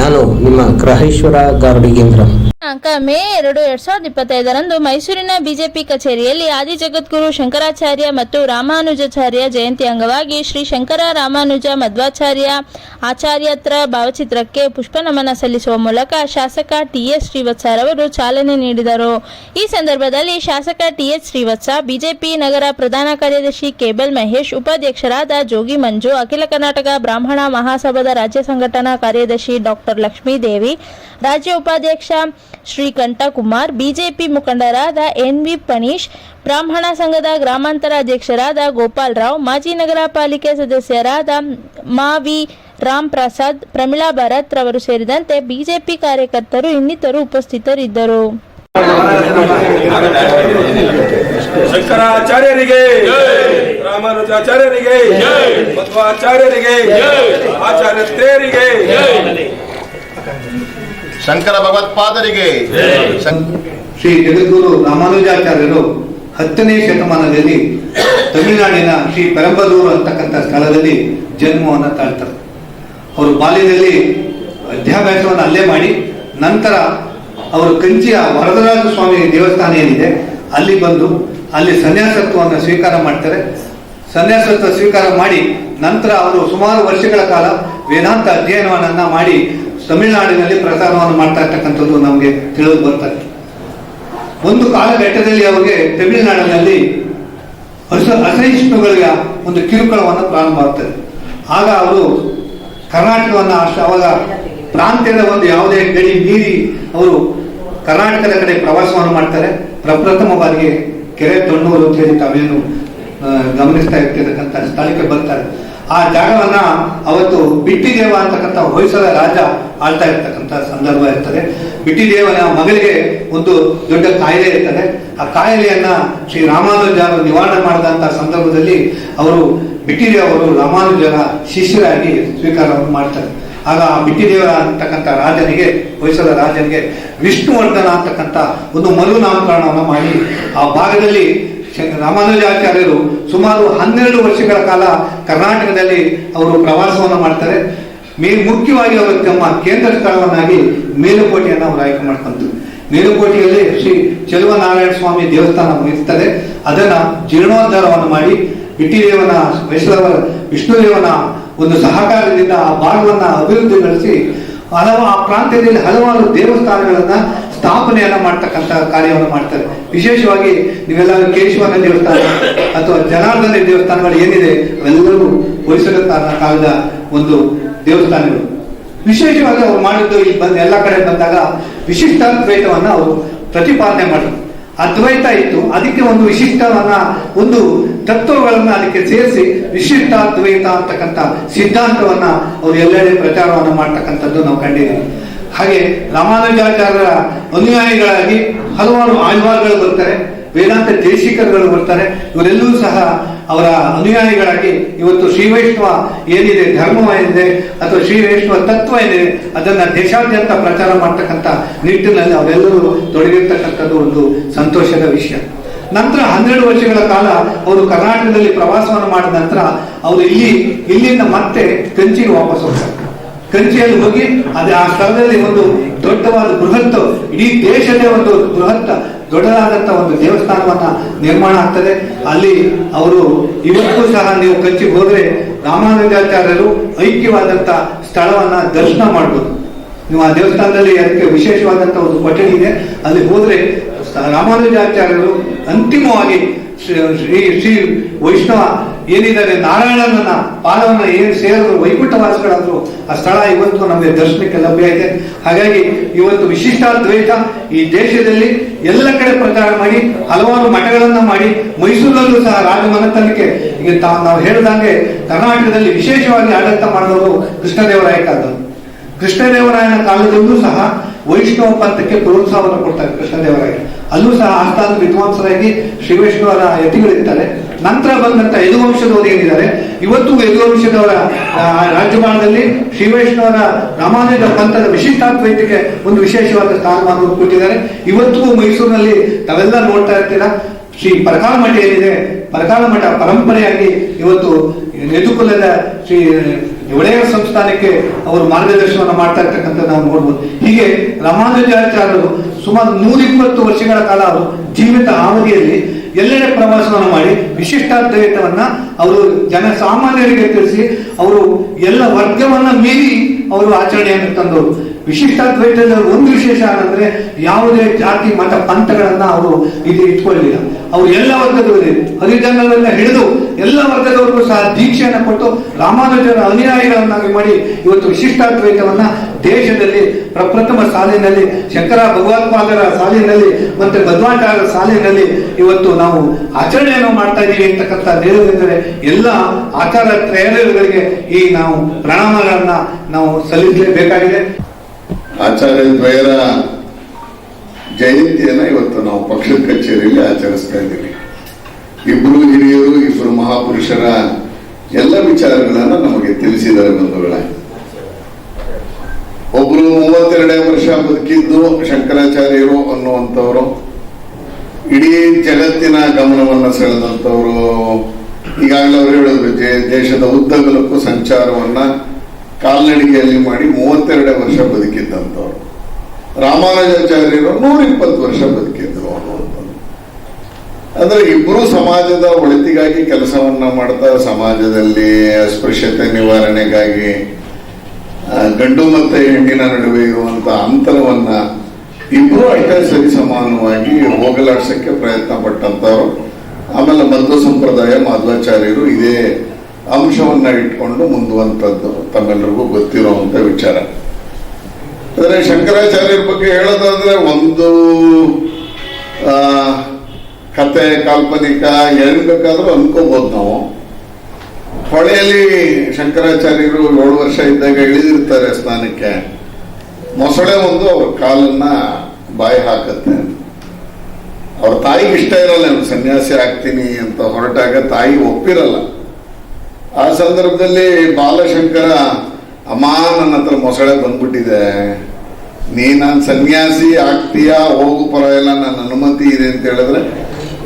ನಾನು ನಿಮ್ಮ ಗ್ರಹೇಶ್ವರ ಗಾರ್ಡಿಗೇಂದ್ರ ದಿನಾಂಕ ಮೇ ಎರಡು ಎರಡ್ ಸಾವಿರದ ಇಪ್ಪತ್ತೈದರಂದು ಮೈಸೂರಿನ ಬಿಜೆಪಿ ಕಚೇರಿಯಲ್ಲಿ ಆದಿ ಜಗದ್ಗುರು ಶಂಕರಾಚಾರ್ಯ ಮತ್ತು ರಾಮಾನುಜಾಚಾರ್ಯ ಜಯಂತಿ ಅಂಗವಾಗಿ ಶ್ರೀ ಶಂಕರ ರಾಮಾನುಜ ಮಧ್ವಾಚಾರ್ಯ ಆಚಾರ್ಯತ್ರ ಭಾವಚಿತ್ರಕ್ಕೆ ಪುಷ್ಪನಮನ ಸಲ್ಲಿಸುವ ಮೂಲಕ ಶಾಸಕ ಟಿಎಸ್ ಶ್ರೀವತ್ಸರವರು ಚಾಲನೆ ನೀಡಿದರು. ಈ ಸಂದರ್ಭದಲ್ಲಿ ಶಾಸಕ ಟಿಎಸ್ ಶ್ರೀವತ್ಸ ಬಿಜೆಪಿ ನಗರ ಪ್ರಧಾನ ಕಾರ್ಯದರ್ಶಿ ಕೇಬಲ್ ಮಹೇಶ್, ಉಪಾಧ್ಯಕ್ಷರಾದ ಜೋಗಿ ಮಂಜು, ಅಖಿಲ ಕರ್ನಾಟಕ ಬ್ರಾಹ್ಮಣ ಮಹಾಸಭಾದ ರಾಜ್ಯ ಸಂಘಟನಾ ಕಾರ್ಯದರ್ಶಿ ಡಾಕ್ಟರ್ ಲಕ್ಷ್ಮೀದೇವಿ ರಾಜ್ಯ ಉಪಾಧ್ಯಕ್ಷ ಶ್ರೀಕಂಠ ಕುಮಾರ್ ಬಿಜೆಪಿ ಮುಖಂಡರಾದ ಎನ್ ವಿ ಪನೀಶ್ ಬ್ರಾಹ್ಮಣ ಸಂಘದ ಗ್ರಾಮಾಂತರ ಅಧ್ಯಕ್ಷರಾದ ಗೋಪಾಲ್ ರಾವ್ ಮಾಜಿ ನಗರ ಪಾಲಿಕೆ ಸದಸ್ಯರಾದ ಮಾವಿ ರಾಮ್ ಪ್ರಸಾದ್ ಪ್ರಮಿಳಾ ಭರತ್ ರವರು ಸೇರಿದಂತೆ ಬಿಜೆಪಿ ಕಾರ್ಯಕರ್ತರು ಇನ್ನಿತರು ಉಪಸ್ಥಿತರಿದ್ದರು. ಶಂಕರಾಚಾರ್ಯರಿಗೆ ರಾಮಾನುಜಾಚಾರ್ಯರಿಗೆ ಮಧ್ವಾಚಾರ್ಯರಿಗೆ ಆಚಾರ್ಯತ್ರೇಯರಿಗೆ ಶಂಕರ ಭಗವತ್ಪಾದರಿಗೆ ಶ್ರೀ ಜಗದ್ಗುರು ರಾಮಾನುಜಾಚಾರ್ಯರು ಹತ್ತನೇ ಶತಮಾನದಲ್ಲಿ ತಮಿಳುನಾಡಿನ ಶ್ರೀ ಪೆರಂಬಲೂರು ಅಂತಕ್ಕಂಥ ಸ್ಥಳದಲ್ಲಿ ಜನ್ಮವನ್ನು ತಾಳ್ತಾರೆ. ಅವರು ಬಾಲ್ಯದಲ್ಲಿ ವಿದ್ಯಾಭ್ಯಾಸವನ್ನು ಅಲ್ಲೇ ಮಾಡಿ ನಂತರ ಅವರು ಕಂಚಿಯ ವರದರಾಜ ಸ್ವಾಮಿ ದೇವಸ್ಥಾನ ಏನಿದೆ ಅಲ್ಲಿ ಬಂದು ಅಲ್ಲಿ ಸನ್ಯಾಸತ್ವವನ್ನು ಸ್ವೀಕಾರ ಮಾಡ್ತಾರೆ. ಸನ್ಯಾಸತ್ವ ಸ್ವೀಕಾರ ಮಾಡಿ ನಂತರ ಅವರು ಸುಮಾರು ವರ್ಷಗಳ ಕಾಲ ವೇದಾಂತ ಅಧ್ಯಯನವನ್ನು ಮಾಡಿ ತಮಿಳುನಾಡಿನಲ್ಲಿ ಪ್ರಸಾರವನ್ನು ಮಾಡ್ತಾ ಇರ್ತಕ್ಕಂಥದ್ದು ನಮಗೆ ತಿಳಿದು ಬರ್ತದೆ ಒಂದು ಕಾಲಘಟ್ಟದಲ್ಲಿ ಅವರಿಗೆ ತಮಿಳುನಾಡಿನಲ್ಲಿ ಅಸ ಅಸಹಿಷ್ಣುಗಳಿಗೆ ಒಂದು ಕಿರುಕುಳವನ್ನು ಪ್ರಾರಂಭ ಆಗ್ತದೆ ಆಗ ಅವರು ಕರ್ನಾಟಕವನ್ನು ಅಷ್ಟು ಅವಾಗ ಪ್ರಾಂತ್ಯದ ಒಂದು ಯಾವುದೇ ಗಡಿ ಮೀರಿ ಅವರು ಕರ್ನಾಟಕದ ಕಡೆ ಪ್ರವಾಸವನ್ನು ಮಾಡ್ತಾರೆ. ಪ್ರಪ್ರಥಮ ಬಾರಿಗೆ ಕೆರೆ ತೊಣ್ಣೂರು ಅಂತ ಹೇಳಿ ತಾವೇನು ಗಮನಿಸ್ತಾ ಇರ್ತಿರ್ತಕ್ಕಂಥ ಸ್ಥಳಕ್ಕೆ ಬರ್ತಾರೆ. ಆ ಜಾಗವನ್ನ ಅವತ್ತು ಬಿಟ್ಟಿದೇವ ಅಂತಕ್ಕಂಥ ಹೊಯ್ಸಳ ರಾಜ ಆಳ್ತಾ ಇರ್ತಕ್ಕಂಥ ಸಂದರ್ಭ ಇರ್ತದೆ. ಬಿಟ್ಟಿದೇವನ ಮಗಳಿಗೆ ಒಂದು ದೊಡ್ಡ ಕಾಯಿಲೆ ಇರ್ತದೆ. ಆ ಕಾಯಿಲೆಯನ್ನ ಶ್ರೀ ರಾಮಾನುಜರು ನಿವಾರಣೆ ಮಾಡಿದಂತಹ ಸಂದರ್ಭದಲ್ಲಿ ಅವರು ಬಿಟ್ಟಿದೇವ ಅವರು ರಾಮಾನುಜರ ಶಿಷ್ಯರಾಗಿ ಸ್ವೀಕಾರವನ್ನು ಮಾಡ್ತಾರೆ. ಆಗ ಆ ಬಿಟ್ಟಿದೇವರ ಅಂತಕ್ಕಂಥ ರಾಜನಿಗೆ, ಹೊಯ್ಸಳ ರಾಜನಿಗೆ ವಿಷ್ಣುವರ್ಧನ ಅಂತಕ್ಕಂಥ ಒಂದು ಮರು ನಾಮಕರಣವನ್ನು ಮಾಡಿ ಆ ಭಾಗದಲ್ಲಿ ರಾಮಾನುಜಾಚಾರ್ಯರು ಸುಮಾರು ಹನ್ನೆರಡು ವರ್ಷಗಳ ಕಾಲ ಕರ್ನಾಟಕದಲ್ಲಿ ಅವರು ಪ್ರವಾಸವನ್ನು ಮಾಡ್ತಾರೆ. ಮೇ ಮುಖ್ಯವಾಗಿ ಅವರು ತಮ್ಮ ಕೇಂದ್ರ ಸ್ಥಳವನ್ನಾಗಿ ಮೇಲುಕೋಟೆಯನ್ನು ಅವರು ಆಯ್ಕೆ ಮಾಡ್ಕೊಂತು ಮೇಲುಕೋಟೆಯಲ್ಲಿ ಶ್ರೀ ಚೆಲುವನಾರಾಯಣ ಸ್ವಾಮಿ ದೇವಸ್ಥಾನ ಇರ್ತದೆ. ಅದನ್ನ ಜೀರ್ಣೋದ್ಧಾರವನ್ನು ಮಾಡಿ ಬಿಟ್ಟಿದೇವನ, ವೈಷ್ಣವ, ವಿಷ್ಣುದೇವನ ಒಂದು ಸಹಕಾರದಿಂದ ಆ ಭಾಗವನ್ನ ಅಭಿವೃದ್ಧಿಗೊಳಿಸಿ ಹಲವು ಆ ಪ್ರಾಂತ್ಯದಲ್ಲಿ ಹಲವಾರು ದೇವಸ್ಥಾನಗಳನ್ನ ಸ್ಥಾಪನೆಯನ್ನ ಮಾಡ್ತಕ್ಕಂಥ ಕಾರ್ಯವನ್ನು ಮಾಡ್ತಾರೆ. ವಿಶೇಷವಾಗಿ ನೀವೆಲ್ಲ ಕೇಶವನ ದೇವಸ್ಥಾನ ಅಥವಾ ಜನಾರ್ದನ ದೇವಸ್ಥಾನಗಳು ಏನಿದೆ ಅವೆಲ್ಲರೂ ಕಾಲ- ಕಾಲದ ಒಂದು ದೇವಸ್ಥಾನಗಳು. ವಿಶೇಷವಾಗಿ ಅವ್ರು ಮಾಡಿದ್ದು ಇಲ್ಲಿ ಬಂದ ಎಲ್ಲ ಕಡೆ ಬಂದಾಗ ವಿಶಿಷ್ಟ ವಿಶಿಷ್ಟಾದ್ವೈತವನ್ನ ಅವರು ಪ್ರತಿಪಾದನೆ ಮಾಡಿದ್ರು ಅದ್ವೈತ ಇತ್ತು. ಅದಕ್ಕೆ ಒಂದು ವಿಶಿಷ್ಟವನ್ನ ಒಂದು ತತ್ವಗಳನ್ನ ಅದಕ್ಕೆ ಸೇರಿಸಿ ವಿಶಿಷ್ಟ ಅದ್ವೈತ ಅಂತಕ್ಕಂಥ ಸಿದ್ಧಾಂತವನ್ನ ಅವರು ಎಲ್ಲೆಡೆ ಪ್ರಚಾರವನ್ನ ಮಾಡ್ತಕ್ಕಂಥದ್ದು ನಾವು ಕಂಡಿದ್ದೀವಿ. ಹಾಗೆ ರಾಮಾನುಜಾಚಾರ್ಯರ ಅನುಯಾಯಿಗಳಾಗಿ ಹಲವಾರು ಆಳ್ವಾರ್ಗಳು ಬರ್ತಾರೆ, ವೇದಾಂತ ದೇಶಿಕರುಗಳು ಬರ್ತಾರೆ, ಇವರೆಲ್ಲರೂ ಸಹ ಅವರ ಅನುಯಾಯಿಗಳಾಗಿ ಇವತ್ತು ಶ್ರೀ ವೈಷ್ಣವ ಏನಿದೆ, ಧರ್ಮ ಏನಿದೆ, ಅಥವಾ ಶ್ರೀ ವೈಷ್ಣವ ತತ್ವ ಏನಿದೆ, ಅದನ್ನ ದೇಶಾದ್ಯಂತ ಪ್ರಚಾರ ಮಾಡ್ತಕ್ಕಂಥ ನಿಟ್ಟಿನಲ್ಲಿ ಅವರೆಲ್ಲರೂ ತೊಡಗಿರ್ತಕ್ಕಂಥದ್ದು ಒಂದು ಸಂತೋಷದ ವಿಷಯ. ನಂತರ ಹನ್ನೆರಡು ವರ್ಷಗಳ ಕಾಲ ಅವರು ಕರ್ನಾಟಕದಲ್ಲಿ ಪ್ರವಾಸವನ್ನು ಮಾಡಿದ ನಂತರ ಅವರು ಇಲ್ಲಿ, ಇಲ್ಲಿಂದ ಮತ್ತೆ ಕಂಚಿಗೆ ವಾಪಸ್ ಹೋಗ್ತಾರೆ. ಕಂಚಿಯಲ್ಲಿ ಹೋಗಿ ಅದೇ ಆ ಸ್ಥಳದಲ್ಲಿ ಒಂದು ದೊಡ್ಡವಾದ ಬೃಹತ್, ಇಡೀ ದೇಶದ ಒಂದು ಬೃಹತ್ ದೊಡ್ಡದಾದಂತ ಒಂದು ದೇವಸ್ಥಾನವನ್ನ ನಿರ್ಮಾಣ ಆಗ್ತದೆ. ಅಲ್ಲಿ ಅವರು ಇವತ್ತು ಸಹ ನೀವು ಕಚ್ಚಿ ಹೋದ್ರೆ ರಾಮಾನುಜಾಚಾರ್ಯರು ಐಕ್ಯವಾದಂತ ಸ್ಥಳವನ್ನ ದರ್ಶನ ಮಾಡಬಹುದು ನೀವು ಆ ದೇವಸ್ಥಾನದಲ್ಲಿ ಅದಕ್ಕೆ ವಿಶೇಷವಾದಂತ ಒಂದು ಕೊಠಡಿ ಇದೆ. ಅಲ್ಲಿ ಹೋದ್ರೆ ರಾಮಾನುಜಾಚಾರ್ಯರು ಅಂತಿಮವಾಗಿ ಶ್ರೀ ಶ್ರೀ ವೈಷ್ಣವ ಏನಿದ್ದಾರೆ? ನಾರಾಯಣನ ಪಾದವನ್ನ ಏನು ಸೇರಿದ್ರು, ವೈಕುಂಠವಾಸಿಗಳಾದ್ರು, ಆ ಸ್ಥಳ ಇವತ್ತು ನಮಗೆ ದರ್ಶನಕ್ಕೆ ಲಭ್ಯ ಇದೆ. ಹಾಗಾಗಿ ಇವತ್ತು ವಿಶಿಷ್ಟ ವಿಶಿಷ್ಟಾದ್ವೈತ ಈ ದೇಶದಲ್ಲಿ ಎಲ್ಲ ಕಡೆ ಪ್ರಚಾರ ಮಾಡಿ, ಹಲವಾರು ಮಠಗಳನ್ನ ಮಾಡಿ, ಮೈಸೂರಲ್ಲೂ ಸಹ ರಾಜಮನೆತನಕ್ಕೆ ಈಗ ನಾವು ಹೇಳಿದಂಗೆ ಕರ್ನಾಟಕದಲ್ಲಿ ವಿಶೇಷವಾಗಿ ಆಡಳಿತ ಮಾಡಿದವರು ಕೃಷ್ಣದೇವರಾಯ ಕಾಲದಲ್ಲಿ. ಕೃಷ್ಣದೇವರಾಯನ ಕಾಲದಲ್ಲೂ ಸಹ ವೈಷ್ಣವ ಪಂಥಕ್ಕೆ ಪ್ರೋತ್ಸಾಹವನ್ನು ಕೊಡ್ತಾರೆ ಕೃಷ್ಣದೇವರಾಯ. ಅಲ್ಲೂ ಸಹ ಆಸ್ಥಾನ ವಿದ್ವಾಂಸರಾಗಿ ಶ್ರೀ ವೈಷ್ಣವರ ಯತಿಗಳಿರ್ತಾರೆ. ನಂತರ ಬಂದಂತ ಯದುವಂಶದವರು ಏನಿದ್ದಾರೆ? ಇವತ್ತು ಯದುವಂಶದವರ ಆ, ರಾಜ್ಯಭಾರದಲ್ಲಿ ಶ್ರೀ ವೈಷ್ಣವರ ರಾಮಾನುಜ ಪಂಥದ ವಿಶಿಷ್ಟಾದ್ವೈತಿಗೆ ಒಂದು ವಿಶೇಷವಾದ ಸ್ಥಾನಮಾನವನ್ನು ಕೊಟ್ಟಿದ್ದಾರೆ. ಇವತ್ತಿಗೂ ಮೈಸೂರಿನಲ್ಲಿ ತಾವೆಲ್ಲ ನೋಡ್ತಾ ಇರ್ತೀರಾ? ಶ್ರೀ ಪರಕಾಲ ಮಠ ಏನಿದೆ? ಪರಕಾಲ ಮಠ ಪರಂಪರೆಯಾಗಿ ಇವತ್ತು ಯದುಕುಲದ ಶ್ರೀ ಒಡೆಯರ ಸಂಸ್ಥಾನಕ್ಕೆ ಅವರು ಮಾರ್ಗದರ್ಶನವನ್ನು ಮಾಡ್ತಾ ಇರ್ತಕ್ಕಂಥ ನಾವು ನೋಡ್ಬೋದು. ಹೀಗೆ ರಾಮಾನುಜಾಚಾರ್ಯರು ಸುಮಾರು ನೂರಿಪ್ಪತ್ತು ವರ್ಷಗಳ ಕಾಲ ಅವರು ಜೀವಿತ ಅವಧಿಯಲ್ಲಿ ಪ್ರವಾಸವನ್ನು ಮಾಡಿ ವಿಶಿಷ್ಟಾದ್ವೈತವನ್ನ ಅವರು ಜನಸಾಮಾನ್ಯರಿಗೆ ತಿಳಿಸಿ ಅವರು ಎಲ್ಲ ವರ್ಗವನ್ನ ಮೀರಿ ಅವರು ಆಚರಣೆಯನ್ನು ತಂದವರು. ವಿಶಿಷ್ಟಾದ್ವೈತದ ಒಂದು ವಿಶೇಷ ಏನಂದ್ರೆ ಯಾವುದೇ ಜಾತಿ, ಮತ, ಪಂಥಗಳನ್ನ ಅವರು ಇಲ್ಲಿ ಇಟ್ಕೊಳ್ಳಿಲ್ಲ ಅವರು ಎಲ್ಲ ವರ್ಗದವರೇ ಹರಿಜನರನ್ನ ಹಿಡಿದು ಎಲ್ಲ ವರ್ಗದವರಿಗೂ ಸಹ ದೀಕ್ಷೆಯನ್ನು ಕೊಟ್ಟು ರಾಮಾನುಜರ ಅನುಯಾಯಿಗಳನ್ನಾಗಿ ಮಾಡಿ ಇವತ್ತು ವಿಶಿಷ್ಟಾದ್ವೈತವನ್ನ ದೇಶದಲ್ಲಿ ಪ್ರಪ್ರಥಮ ಸಾಲಿನಲ್ಲಿ, ಶಂಕರ ಭಗವತ್ಪಾದರ ಸಾಲಿನಲ್ಲಿ ಮತ್ತೆ ಮಧ್ವಾಚಾರ್ಯರ ಸಾಲಿನಲ್ಲಿ ಇವತ್ತು ನಾವು ಆಚರಣೆಯನ್ನು ಮಾಡ್ತಾ ಇದ್ದೀವಿ ಅಂತಕ್ಕಂಥ ದೇವರೆಂದರೆ ಎಲ್ಲ ಆಚಾರ ತ್ರಯಗಳಿಗೆ ಈ ನಾವು ಪ್ರಣಾಮಗಳನ್ನ ನಾವು ಸಲ್ಲಿಸಲೇಬೇಕಾಗಿದೆ. ಆಚಾರ್ಯ ದ್ವಯರ ಜಯಂತಿಯನ್ನ ಇವತ್ತು ನಾವು ಪಕ್ಷದ ಕಚೇರಿಯಲ್ಲಿ ಆಚರಿಸ್ತಾ ಇದ್ದೀವಿ. ಇಬ್ರು ಹಿರಿಯರು ಇಬ್ಬರು ಮಹಾಪುರುಷರ ಎಲ್ಲ ವಿಚಾರಗಳನ್ನ ನಮಗೆ ತಿಳಿಸಿದ್ದಾರೆ ಬಂಧುಗಳೇ. ಒಬ್ರು ಮೂವತ್ತೆರಡೇ ವರ್ಷ ಬದುಕಿದ್ದು ಶಂಕರಾಚಾರ್ಯರು ಅನ್ನುವಂಥವ್ರು. ಇಡೀ ಜಗತ್ತಿನ ಗಮನವನ್ನ ಸೆಳೆದಂಥವ್ರು. ಈಗಾಗಲೇ ಅವರು ಹೇಳಿದ್ರು ದೇಶದ ಉದ್ದಗಲಕ್ಕೂ ಸಂಚಾರವನ್ನ ಕಾಲ್ನಡಿಗೆಯಲ್ಲಿ ಮಾಡಿ ಮೂವತ್ತೆರಡೇ ವರ್ಷ ಬದುಕಿದ್ದಂಥವ್ರು. ರಾಮಾನುಜಾಚಾರ್ಯರು ನೂರಿಪ್ಪತ್ತು ವರ್ಷ ಬದುಕಿದ್ರು ಅನ್ನುವಂಥದ್ದು ಅಂದ್ರೆ ಇಬ್ಬರು ಸಮಾಜದ ಒಳಿತಿಗಾಗಿ ಕೆಲಸವನ್ನ ಮಾಡ್ತಾ, ಸಮಾಜದಲ್ಲಿ ಅಸ್ಪೃಶ್ಯತೆ ನಿವಾರಣೆಗಾಗಿ ಗಂಡು ಮತ್ತು ಹೆಣ್ಣಿನ ನಡುವೆ ಇರುವಂತ ಅಂತರವನ್ನ ಇಬ್ಬರು ಅಷ್ಟೇ ಸರಿ ಸಮಾನವಾಗಿ ಹೋಗಲಾಡ್ಸಕ್ಕೆ ಪ್ರಯತ್ನ ಪಟ್ಟಂತವ್ರು ಆಮೇಲೆ ಮಧ್ವ ಸಂಪ್ರದಾಯ ಮಾಧ್ವಾಚಾರ್ಯರು ಇದೇ ಅಂಶವನ್ನ ಇಟ್ಕೊಂಡು ಮುಂದುವಂಥದ್ದು ತಮ್ಮೆಲ್ಲರಿಗೂ ಗೊತ್ತಿರುವಂತ ವಿಚಾರ. ಆದರೆ ಶಂಕರಾಚಾರ್ಯರ ಬಗ್ಗೆ ಹೇಳೋದಾದ್ರೆ ಒಂದು ಕತೆ ಕಾಲ್ಪನಿಕ, ಏನ್ ಬೇಕಾದ್ರೂ ಅನ್ಕೋಬಹುದು ನಾವು. ಹೊಳೆಯಲ್ಲಿ ಶಂಕರಾಚಾರ್ಯರು ಏಳು ವರ್ಷ ಇದ್ದಾಗ ಇಳಿದಿರ್ತಾರೆ ಸ್ನಾನಕ್ಕೆ. ಮೊಸಳೆ ಒಂದು ಅವ್ರ ಕಾಲನ್ನ ಬಾಯಿ ಹಾಕತ್ತೆ. ಅವ್ರ ತಾಯಿಗೆ ಇಷ್ಟ ಇರಲ್ಲ, ಸನ್ಯಾಸಿ ಆಗ್ತೀನಿ ಅಂತ ಹೊರಟಾಗ ತಾಯಿ ಒಪ್ಪಿರಲ್ಲ. ಆ ಸಂದರ್ಭದಲ್ಲಿ ಬಾಲಶಂಕರ, ಅಮ್ಮ, ನನ್ನ ಹತ್ರ ಮೊಸಳೆ ಬಂದ್ಬಿಟ್ಟಿದೆ. ನೀ ನಾನು ಸನ್ಯಾಸಿ, ಆಗ್ತೀಯಾ? ಹೋಗು ಪರವಾಗಿಲ್ಲ ನನ್ನ ಅನುಮತಿ ಇದೆ ಅಂತ ಹೇಳಿದ್ರೆ,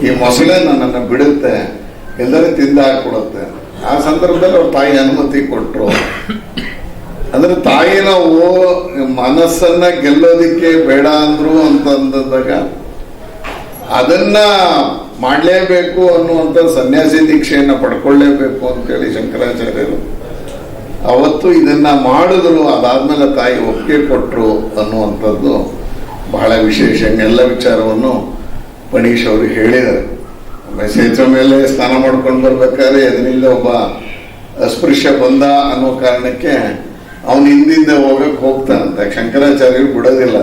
ಈ ಮೊಸಳೆ ನನ್ನನ್ನು ಬಿಡುತ್ತೆ. ಎಲ್ಲರೂ ತಿಂದ ಹಾಕ್ಬಿಡುತ್ತೆ. ಆ ಸಂದರ್ಭದಲ್ಲಿ ಅವ್ರ ತಾಯಿ ಅನುಮತಿ ಕೊಟ್ಟರು ಅಂದ್ರೆ ತಾಯಿನ ಓ, ಮನಸ್ಸನ್ನ ಗೆಲ್ಲೋದಿಕ್ಕೆ ಬೇಡ ಅಂದ್ರು ಅಂತಂದಾಗ ಅದನ್ನ ಮಾಡಲೇಬೇಕು ಅನ್ನುವಂಥ ಸನ್ಯಾಸಿ ದೀಕ್ಷೆಯನ್ನ ಪಡ್ಕೊಳ್ಳೇಬೇಕು ಅಂತೇಳಿ ಶಂಕರಾಚಾರ್ಯರು. ಅವತ್ತು ಇದನ್ನ ಮಾಡಿದ್ರು, ಅದಾದ್ಮೇಲೆ ತಾಯಿ ಒಪ್ಪಿಗೆ ಕೊಟ್ರು ಅನ್ನುವಂಥದ್ದು ಬಹಳ ವಿಶೇಷ. ಎಲ್ಲ ವಿಚಾರವನ್ನು ಪಣೀಶ್ ಅವರು ಹೇಳಿದ್ದಾರೆ. ಸೇತುವೆ ಮೇಲೆ ಸ್ನಾನ ಮಾಡ್ಕೊಂಡು ಬರ್ಬೇಕಾದ್ರೆ ಅದರಿಂದ ಒಬ್ಬ ಅಸ್ಪೃಶ್ಯ ಬಂದ ಅನ್ನೋ ಕಾರಣಕ್ಕೆ ಅವನ ಹಿಂದಿಂದ ಹೋಗಕ್ ಹೋಗ್ತಾನಂತೆ. ಶಂಕರಾಚಾರ್ಯರು ಬಿಡೋದಿಲ್ಲ.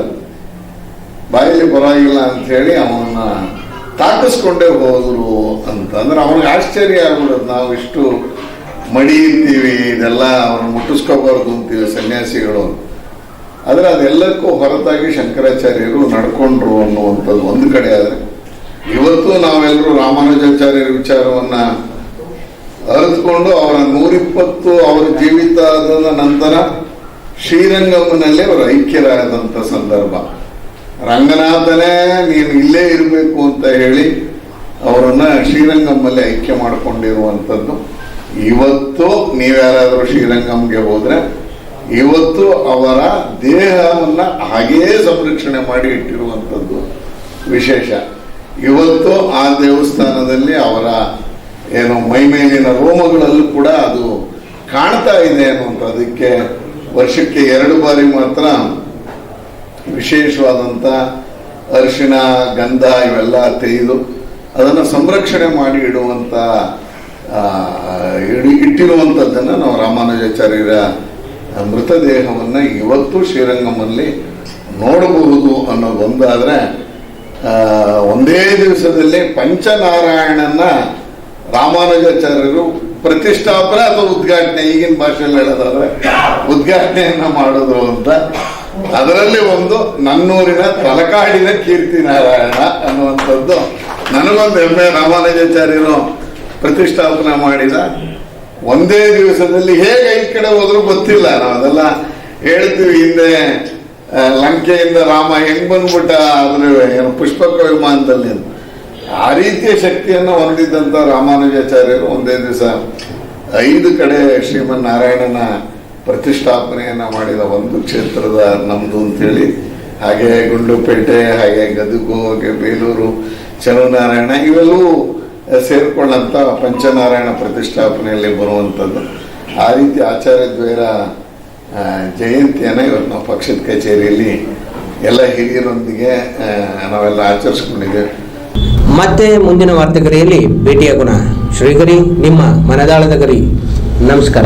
ಬಾಯಲ್ಲಿ ಪರವಾಗಿಲ್ಲ ಹೇಳಿ ಅವನನ್ನ ತಾಕಿಸ್ಕೊಂಡೇ ಹೋದ್ರು ಅಂತ. ಅಂದ್ರೆ ಅವನಿಗೆ ಆಶ್ಚರ್ಯ ಆಗ್ಬಿಡೋದು. ನಾವು ಇಷ್ಟು ಮಡಿ ಇರ್ತೀವಿ, ಇದೆಲ್ಲ ಅವ್ರನ್ನ ಮುಟ್ಟಿಸ್ಕೋಬಾರ್ದು ಅಂತೀವಿ ಸನ್ಯಾಸಿಗಳು ಆದರೆ ಅದೆಲ್ಲಕ್ಕೂ ಹೊರತಾಗಿ ಶಂಕರಾಚಾರ್ಯರು ನಡ್ಕೊಂಡ್ರು ಅನ್ನುವಂಥದ್ದು ಒಂದು ಕಡೆ. ಆದರೆ ಇವತ್ತು ನಾವೆಲ್ಲರೂ ರಾಮಾನುಜಾಚಾರ್ಯರ ವಿಚಾರವನ್ನ ಅರಿತುಕೊಂಡು ಅವರ ನೂರಿಪ್ಪತ್ತು ಅವರ ಆದ ನಂತರ ಶ್ರೀರಂಗಮ್ಮನಲ್ಲಿ ಅವರು ಐಕ್ಯರಾದಂಥ ಸಂದರ್ಭ. ರಂಗನಾಥನೇ ನೀನು ಇಲ್ಲೇ ಇರಬೇಕು ಅಂತ ಹೇಳಿ ಅವರನ್ನು ಶ್ರೀರಂಗಮ್ಮಲ್ಲಿ ಐಕ್ಯ ಮಾಡಿಕೊಂಡಿರುವಂಥದ್ದು. ಇವತ್ತು ನೀವ್ಯಾರಾದರೂ ಶ್ರೀರಂಗಮ್ಗೆ ಹೋದ್ರೆ ಇವತ್ತು ಅವರ ದೇಹವನ್ನ ಹಾಗೇ ಸಂರಕ್ಷಣೆ ಮಾಡಿ ಇಟ್ಟಿರುವಂಥದ್ದು ವಿಶೇಷ. ಇವತ್ತು ಆ ದೇವಸ್ಥಾನದಲ್ಲಿ ಅವರ ಏನು ಮೈಮೇಲಿನ ರೋಮಗಳಲ್ಲೂ ಕೂಡ ಅದು ಕಾಣ್ತಾ ಇದೆ ಅನ್ನುವಂಥದ್ದಕ್ಕೆ ವರ್ಷಕ್ಕೆ ಎರಡು ಬಾರಿ ಮಾತ್ರ ವಿಶೇಷವಾದಂಥ ಅರಿಶಿಣ ಗಂಧ ಇವೆಲ್ಲ ತೆಗೆದು ಅದನ್ನು ಸಂರಕ್ಷಣೆ ಮಾಡಿ ಇಡುವಂಥ ಇಡಿ- ಇಟ್ಟಿರುವಂಥದ್ದನ್ನು ನಾವು ರಾಮಾನುಜಾಚಾರ್ಯರ ಮೃತದೇಹವನ್ನು ಇವತ್ತು ಶ್ರೀರಂಗಮಲ್ಲಿ ನೋಡಬಹುದು ಅನ್ನೋ ಒಂದಾದರೆ ಒಂದೇ ದಿವಸದಲ್ಲಿ ಪಂಚನಾರಾಯಣನ ರಾಮಾನುಜಾಚಾರ್ಯರು ಪ್ರತಿಷ್ಠಾಪನೆ ಅಥವಾ ಉದ್ಘಾಟನೆ, ಈಗಿನ ಭಾಷೆಯಲ್ಲಿ ಹೇಳೋದಾದ್ರೆ ಉದ್ಘಾಟನೆಯನ್ನು ಮಾಡೋದು ಅಂತ ಅದರಲ್ಲಿ ಒಂದು ನನ್ನೂರಿನ ತಲಕಾಡಿನ ಕೀರ್ತಿ ನಾರಾಯಣ ಅನ್ನುವಂಥದ್ದು ನನಗೊಂದು ಹೆಮ್ಮೆ, ರಾಮಾನುಜಾಚಾರ್ಯರು ಪ್ರತಿಷ್ಠಾಪನೆ ಮಾಡಿದ ಒಂದೇ ದಿವಸದಲ್ಲಿ ಹೇಗೆ ಈ ಕಡೆ ಹೋದ್ರೂ ಗೊತ್ತಿಲ್ಲ ನಾವು ಅದೆಲ್ಲ ಹೇಳ್ತೀವಿ ಹಿಂದೆ ಲಂಕೆಯಿಂದ ರಾಮ ಹೆಂಗ್ ಬಂದ್ಬಿಟ್ಟ ಅದ್ರ ಏನು ಪುಷ್ಪಕ ವಿಮಾನದಲ್ಲಿ. ಆ ರೀತಿಯ ಶಕ್ತಿಯನ್ನು ಹೊಂದಿದ್ದಂಥ ರಾಮಾನುಜಾಚಾರ್ಯರು ಒಂದೇ ದಿವಸ ಐದು ಕಡೆ ಶ್ರೀಮನ್ ನಾರಾಯಣನ ಪ್ರತಿಷ್ಠಾಪನೆಯನ್ನ ಮಾಡಿದ ಒಂದು ಕ್ಷೇತ್ರದ ನಮ್ದು ಅಂತೇಳಿ, ಹಾಗೆ ಗುಂಡುಪೇಟೆ, ಹಾಗೆ ಗದುಗು, ಹಾಗೆ ಬೇಲೂರು ಚಲುನಾರಾಯಣ ಇವೆಲ್ಲವೂ ಸೇರ್ಕೊಂಡಂತ ಪಂಚನಾರಾಯಣ ಪ್ರತಿಷ್ಠಾಪನೆಯಲ್ಲಿ ಬರುವಂಥದ್ದು ಆ ರೀತಿ ಆಚಾರ್ಯ ದ್ವೇರ ಜಯಂತಿಯನ್ನು ಇವತ್ತು ನಾವು ಪಕ್ಷದ ಕಚೇರಿಯಲ್ಲಿ ಎಲ್ಲ ಹಿರಿಯರೊಂದಿಗೆ ನಾವೆಲ್ಲ ಆಚರಿಸ್ಕೊಂಡಿದ್ದೇವೆ ಮತ್ತೆ ಮುಂದಿನ ವಾರ್ತೆಗರಿಯಲ್ಲಿ ಭೇಟಿಯಾಗೋಣ. ಶ್ರೀಗರಿ ನಿಮ್ಮ ಮನದಾಳದ ಗರಿ. ನಮಸ್ಕಾರ.